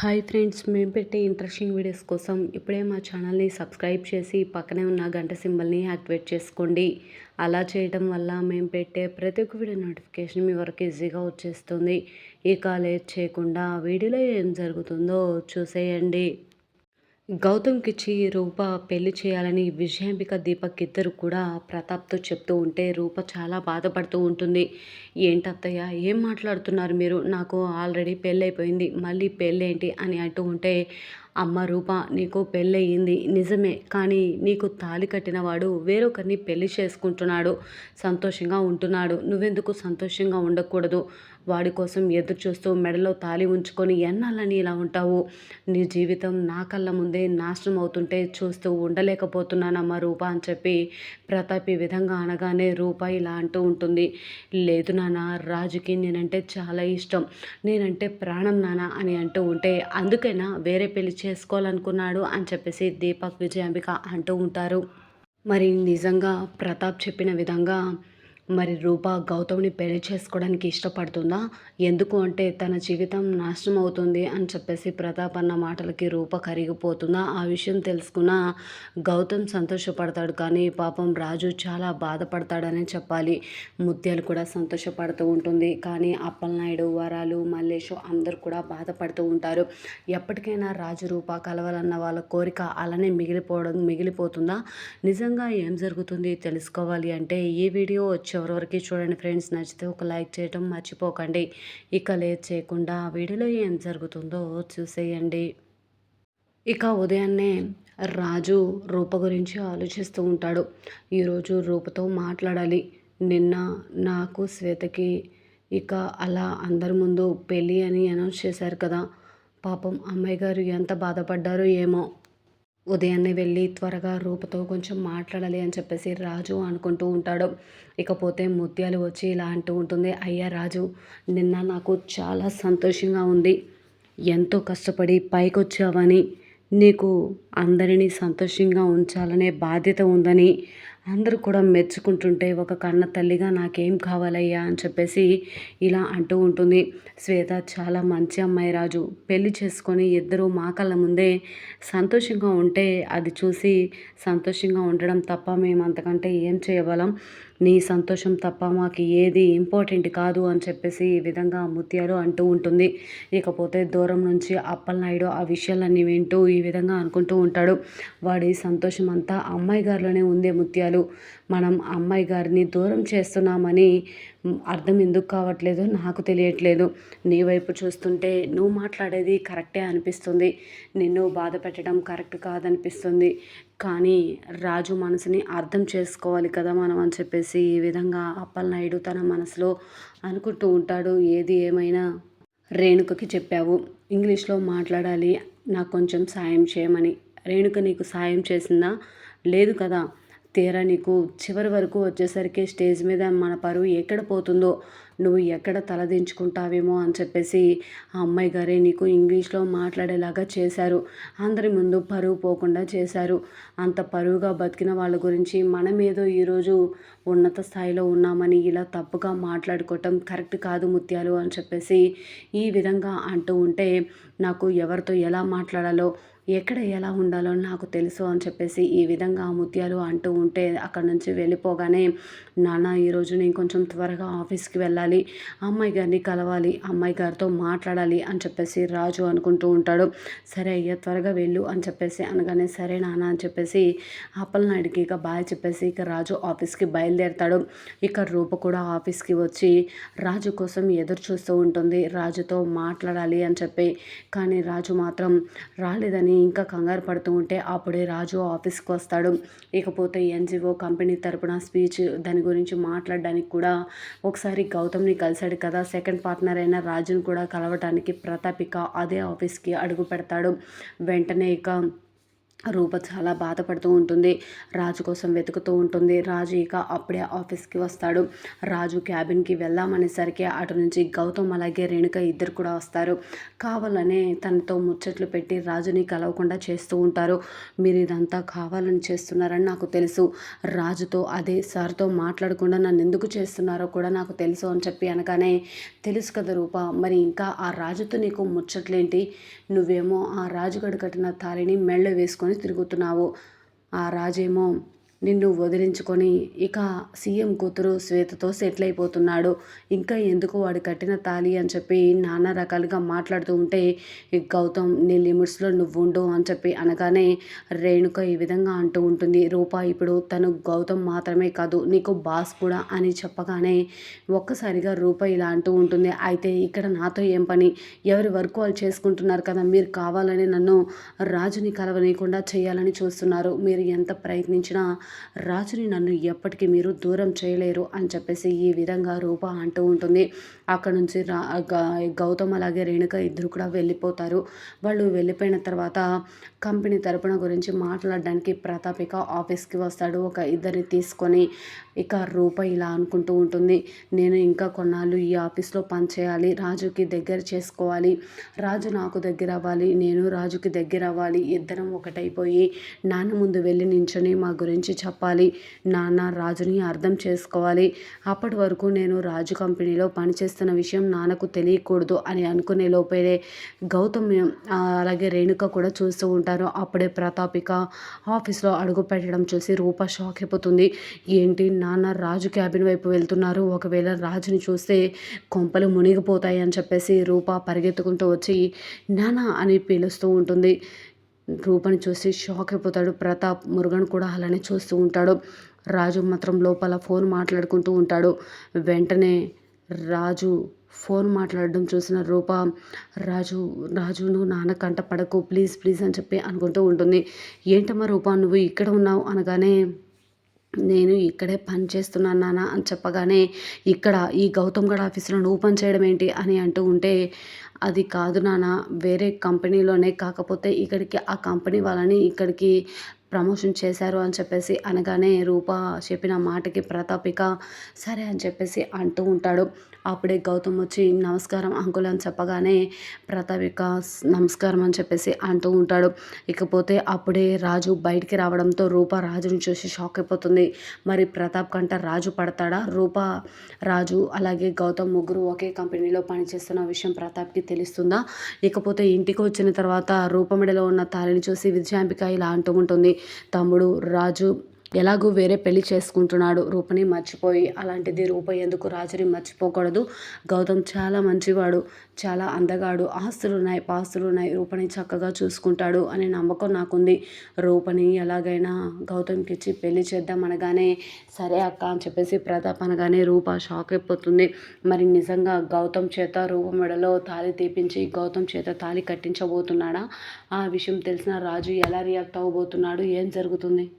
Hi friends మేము పెట్టే interesting videos కోసం ఇప్పుడే మా ఛానల్ని సబ్స్క్రైబ్ చేసి పక్కనే ఉన్న గంట సింబల్ని యాక్టివేట్ చేసుకోండి. అలా చేయడం వల్ల మేము పెట్టే ప్రతి ఒక్క వీడియో నోటిఫికేషన్ మీ వరకు ఈజీగా వచ్చేస్తుంది. ఇక లేట్ చేయకుండా వీడియోలో ఏం జరుగుతుందో చూసేయండి. గౌతమ్కిచ్చి రూప పెళ్ళి చేయాలని విజయాంబిక దీపక్ ఇద్దరు కూడా ప్రతాప్తో చెప్తూ ఉంటే రూప చాలా బాధపడుతూ ఉంటుంది. ఏంటత్తయ్య ఏం మాట్లాడుతున్నారు మీరు? నాకు ఆల్రెడీ పెళ్ళైపోయింది. మళ్ళీ పెళ్ళేంటి? అని అంటూ ఉంటే అమ్మ రూప నీకు పెళ్ళయింది. నిజమే. కానీ నీకు తాలి కట్టినవాడు వేరొకరిని పెళ్ళి చేసుకుంటున్నాడు. సంతోషంగా ఉంటున్నాడు. నువ్వెందుకు సంతోషంగా ఉండకూడదు? వాడి కోసం ఎదురు చూస్తూ మెడలో తాలి ఉంచుకొని ఎన్నాళ్ళని ఇలా ఉంటావు? నీ జీవితం నా కళ్ళ ముందే నాశనం అవుతుంటే చూస్తూ ఉండలేకపోతున్నానమ్మా రూప అని చెప్పి ప్రతాప్ ఈ విధంగా అనగానే రూప ఇలా అంటూ ఉంటుంది. లేదు నాన్న రాజుకి నేనంటే చాలా ఇష్టం. నేనంటే ప్రాణం నాన్న అని అంటూ ఉంటే అందుకైనా వేరే పెళ్ళి చేసుకోవాలనుకున్నాడు అని చెప్పేసి దీపక్ విజయాంబిక అంటూ ఉంటారు. మరి నిజంగా ప్రతాప్ చెప్పిన విధంగా మరి రూప గౌతమ్ని పెళ్ళి చేసుకోవడానికి ఇష్టపడుతుందా? ఎందుకు అంటే తన జీవితం నాశనం అవుతుంది అని చెప్పేసి ప్రతాప్ అన్న మాటలకి రూప కరిగిపోతుందా? ఆ విషయం తెలుసుకున్న గౌతమ్ సంతోషపడతాడు కానీ పాపం రాజు చాలా బాధపడతాడనే చెప్పాలి. ముత్యాలు కూడా సంతోషపడుతూ ఉంటుంది కానీ అప్పలనాయుడు వరాలు మల్లేషు అందరు కూడా బాధపడుతూ ఉంటారు. ఎప్పటికైనా రాజు రూప కలవాలన్న వాళ్ళ కోరిక అలానే మిగిలిపోవడం మిగిలిపోతుందా? నిజంగా ఏం జరుగుతుంది తెలుసుకోవాలి అంటే ఈ వీడియో వచ్చి చివరి వరకు చూడండి ఫ్రెండ్స్ నచ్చితే ఒక లైక్ చేయడం మర్చిపోకండి. ఇక లేట్ చేయకుండా వీడియోలో ఏం జరుగుతుందో చూసేయండి. ఇక ఉదయాన్నే రాజు రూప గురించి ఆలోచిస్తూ ఉంటాడు. ఈరోజు రూపతో మాట్లాడాలి. నిన్న నాకు శ్వేతకి ఇక అలా అందరి ముందు పెళ్ళి అని అనౌన్స్ చేశారు కదా. పాపం అమ్మాయి గారు ఎంత బాధపడ్డారో ఏమో. ఉదయాన్నే వెళ్ళి త్వరగా రూపతో కొంచెం మాట్లాడాలి అని చెప్పేసి రాజు అనుకుంటూ ఉంటాడు. ఇకపోతే ముత్యాలు వచ్చి ఇలా అంటూ ఉంటుంది అయ్యా రాజు నిన్న నాకు చాలా సంతోషంగా ఉంది. ఎంతో కష్టపడి పైకి వచ్చావని నీకు అందరినీ సంతోషంగా ఉంచాలనే బాధ్యత ఉందని. అందరూ కూడా మెచ్చుకుంటుంటే ఒక కన్న తల్లిగా నాకేం కావాలయ్యా అని చెప్పేసి ఇలా అంటూ ఉంటుంది. శ్వేత చాలా మంచి అమ్మాయి రాజు. పెళ్ళి చేసుకొని ఇద్దరు మా కళ్ళ ముందే సంతోషంగా ఉంటే అది చూసి సంతోషంగా ఉండడం తప్ప మేము అంతకంటే ఏం చేయగలం? నీ సంతోషం తప్ప మాకు ఏది ఇంపార్టెంట్ కాదు అని చెప్పేసి ఈ విధంగా ముత్యాలు అంటూ ఉంటుంది. ఇకపోతే దూరం నుంచి అప్పలనాయుడు ఆ విషయాలన్నీ వింటూ ఈ విధంగా అనుకుంటూ ఉంటాడు. వాడి సంతోషం అంతా అమ్మాయి గారిలోనే ఉంది ముత్యాలు. మనం అమ్మాయి గారిని దూరం చేస్తున్నామని అర్థం ఎందుకు కావట్లేదు నాకు తెలియట్లేదు. నీ వైపు చూస్తుంటే నువ్వు మాట్లాడేది కరెక్టే అనిపిస్తుంది. నిన్ను బాధ పెట్టడం కరెక్ట్ కాదనిపిస్తుంది. కానీ రాజు మనసుని అర్థం చేసుకోవాలి కదా మనం అని చెప్పేసి ఈ విధంగా అప్పలనాయుడు తన మనసులో అనుకుంటూ ఉంటాడు. ఏది ఏమైనా రేణుకకి చెప్పావు. ఇంగ్లీష్లో మాట్లాడాలి. నాకు కొంచెం సాయం చేయమని. రేణుక నీకు సాయం చేసిందా? లేదు కదా. తీరా నీకు చివరి వరకు వచ్చేసరికి స్టేజ్ మీద మన పరువు ఎక్కడ పోతుందో నువ్వు ఎక్కడ తలదించుకుంటావేమో అని చెప్పేసి ఆ అమ్మాయి గారే నీకు ఇంగ్లీష్లో మాట్లాడేలాగా చేశారు. అందరి ముందు పరువు పోకుండా చేశారు. అంత పరువుగా బతికిన వాళ్ళ గురించి మనం ఏదో ఈరోజు ఉన్నత స్థాయిలో ఉన్నామని ఇలా తప్పుగా మాట్లాడుకోవటం కరెక్ట్ కాదు ముత్యాలు అని చెప్పేసి ఈ విధంగా అంటూ ఉంటే నాకు ఎవరితో ఎలా మాట్లాడాలో ఎక్కడ ఎలా ఉండాలో నాకు తెలుసు అని చెప్పేసి ఈ విధంగా ముత్యాలు అంటూ ఉంటే అక్కడ నుంచి వెళ్ళిపోగానే నాన్న ఈరోజు నేను కొంచెం త్వరగా ఆఫీస్కి వెళ్ళాలి. అమ్మాయి గారిని కలవాలి. అమ్మాయి గారితో మాట్లాడాలి అని చెప్పేసి రాజు అనుకుంటూ ఉంటాడు. సరే అయ్యా త్వరగా వెళ్ళు అని చెప్పేసి అనగానే సరే నాన్న అని చెప్పేసి అప్పలనాయుడికి ఇక బాయ్ చెప్పేసి ఇక రాజు ఆఫీస్కి బయలుదేరతాడు. ఇక రూప కూడా ఆఫీస్కి వచ్చి రాజు కోసం ఎదురు చూస్తూ ఉంటుంది. రాజుతో మాట్లాడాలి అని చెప్పి. కానీ రాజు మాత్రం రాలేదని ఇంకా కంగారు పడుతూ ఉంటే అప్పుడే రాజు ఆఫీస్కి వస్తాడు. ఇకపోతే ఎన్జిఓ కంపెనీ తరపున స్పీచ్ దాని గురించి మాట్లాడడానికి కూడా ఒకసారి గౌతమ్ని కలిశాడు కదా. సెకండ్ పార్ట్నర్ అయిన రాజును కూడా కలవటానికి ప్రతాపిక అదే ఆఫీస్కి అడుగు పెడతాడు. వెంటనే ఇక రూప చాలా బాధపడుతూ ఉంటుంది. రాజు కోసం వెతుకుతూ ఉంటుంది. రాజు ఇక అప్పుడే ఆఫీస్కి వస్తాడు. రాజు క్యాబిన్కి వెళ్దామనేసరికి అటు నుంచి గౌతమ్ అలాగే రేణుక ఇద్దరు కూడా వస్తారు. కావాలనే తనతో ముచ్చట్లు పెట్టి రాజుని కలవకుండా చేస్తూ ఉంటారు. మీరు ఇదంతా కావాలని చేస్తున్నారని నాకు తెలుసు. రాజుతో అదే సార్తో మాట్లాడకుండా నన్ను ఎందుకు చేస్తున్నారో కూడా నాకు తెలుసు అని చెప్పి అనగానే తెలుసు కదా రూప మరి ఇంకా ఆ రాజుతో నీకు ముచ్చట్లేంటి? నువ్వేమో ఆ రాజుగడు కట్టిన తాళిని మెళ్ళ వేసుకొని తిరుగుతున్నావు. ఆ రాజేమో నిన్ను వదిలించుకొని ఇక సీఎం కూతురు శ్వేతతో సెటిల్ అయిపోతున్నాడు. ఇంకా ఎందుకు వాడు కట్టిన తాలి అని చెప్పి నానా రకాలుగా మాట్లాడుతూ ఉంటే గౌతమ్ నీ లిమిట్స్లో నువ్వు ఉండు అని చెప్పి అనగానే రేణుక ఈ విధంగా అంటూ ఉంటుంది. రూప ఇప్పుడు తను గౌతమ్ మాత్రమే కాదు నీకు బాస్ కూడా అని చెప్పగానే ఒక్కసారిగా రూప ఇలా అంటూ ఉంటుంది. అయితే ఇక్కడ నాతో ఏం పని? ఎవరి వర్క్ వాళ్ళు చేసుకుంటున్నారు కదా మీరు కావాలని నన్ను రాజుని కలవనీయకుండా చేయాలని చూస్తున్నారు. మీరు ఎంత ప్రయత్నించినా రాజుని నన్ను ఎప్పటికీ మీరు దూరం చేయలేరు అని చెప్పేసి ఈ విధంగా రూప అంటూ ఉంటుంది. అక్కడ నుంచి రా గౌతమ్ అలాగే రేణుక ఇద్దరు కూడా వెళ్ళిపోతారు. వాళ్ళు వెళ్ళిపోయిన తర్వాత కంపెనీ తరపున గురించి మాట్లాడడానికి ప్రతాప్ ఇక ఆఫీస్కి వస్తాడు. ఒక ఇద్దరిని తీసుకొని ఇక రూప ఇలా అనుకుంటూ ఉంటుంది. నేను ఇంకా కొన్నాళ్ళు ఈ ఆఫీస్లో పనిచేయాలి రాజుకి దగ్గర చేసుకోవాలి. రాజు నాకు దగ్గర అవ్వాలి. నేను రాజుకి దగ్గర అవ్వాలి. ఇద్దరం ఒకటైపోయి నాన్న ముందు వెళ్ళి నించొని మా గురించి చెప్పాలి. నాన్న రాజుని అర్థం చేసుకోవాలి. అప్పటి వరకు నేను రాజు కంపెనీలో పనిచేస్తున్న విషయం నాన్నకు తెలియకూడదు అని అనుకునే లోపలే గౌతమ్ అలాగే రేణుక కూడా చూస్తూ ఉంటారు. అప్పుడే ప్రతాపిక ఆఫీస్లో అడుగు పెట్టడం చూసి రూప షాక్ అయిపోతుంది. ఏంటి నాన్న రాజు క్యాబిన్ వైపు వెళ్తున్నారు. ఒకవేళ రాజుని చూస్తే కొంపలు మునిగిపోతాయి అని చెప్పేసి రూప పరిగెత్తుకుంటూ వచ్చి నాన్న అని పిలుస్తూ ఉంటుంది. రూపని చూసి షాక్ అయిపోతాడు. ప్రతాప్ మురుగన్ కూడా అలానే చూస్తూ ఉంటాడు. రాజు మాత్రం లోపల ఫోన్ మాట్లాడుకుంటూ ఉంటాడు. వెంటనే రాజు ఫోన్ మాట్లాడడం చూసిన రూప రాజు రాజు నువ్వు నాన్న కంట పడకు ప్లీజ్ ప్లీజ్ అని చెప్పి అనుకుంటూ ఉంటుంది. ఏంటమ్మా రూప నువ్వు ఇక్కడ ఉన్నావు? అనగానే నేను ఇక్కడే పని చేస్తున్నాను నాన్న అని చెప్పగానే ఇక్కడ ఈ గౌతమ్ గడ్ ఆఫీస్లో నువ్వు పని చేయడం ఏంటి? అని అంటూ ఉంటే అది కాదు నాన్న వేరే కంపెనీలోనే కాకపోతే ఇక్కడికి ఆ కంపెనీ వాళ్ళని ఇక్కడికి ప్రమోషన్ చేశారు అని చెప్పేసి అనగానే రూప చెప్పిన మాటకి ప్రతాపిక సరే అని చెప్పేసి అంటూ ఉంటాడు. అప్పుడే గౌతమ్ వచ్చి నమస్కారం అంకుల్ అని చెప్పగానే ప్రతాపిక నమస్కారం అని చెప్పేసి అంటూ ఉంటాడు. ఇకపోతే అప్పుడే రాజు బయటికి రావడంతో రూప రాజుని చూసి షాక్ అయిపోతుంది. మరి ప్రతాప్ కంట రాజు పడతాడా? రూప రాజు అలాగే గౌతమ్ ముగ్గురు ఒకే కంపెనీలో పనిచేస్తున్న విషయం ప్రతాప్కి తెలుస్తుందా? ఇకపోతే ఇంటికి వచ్చిన తర్వాత రూపమిడలో ఉన్న తాళిని చూసి విజయాంబిక ఇలా అంటూ ఉంటుంది. తమ్ముడు రాజు ఎలాగో వేరే పెళ్ళి చేసుకుంటున్నాడు రూపని మర్చిపోయి అలాంటిది రూప ఎందుకు రాజుని మర్చిపోకూడదు? గౌతమ్ చాలా మంచివాడు చాలా అందగాడు ఆస్తులు ఉన్నాయి పాస్తులు ఉన్నాయి రూపని చక్కగా చూసుకుంటాడు అనే నమ్మకం నాకుంది. రూపని ఎలాగైనా గౌతమ్కి ఇచ్చి పెళ్ళి చేద్దాం అనగానే సరే అక్క అని చెప్పేసి ప్రతాప్ అనగానే రూప షాక్ అయిపోతుంది. మరి నిజంగా గౌతమ్ చేత రూప మెడలో తాళి తీపించి గౌతమ్ చేత తాళి కట్టించబోతున్నాడా? ఆ విషయం తెలిసిన రాజు ఎలా రియాక్ట్ అవ్వబోతున్నాడు? ఏం జరుగుతుంది?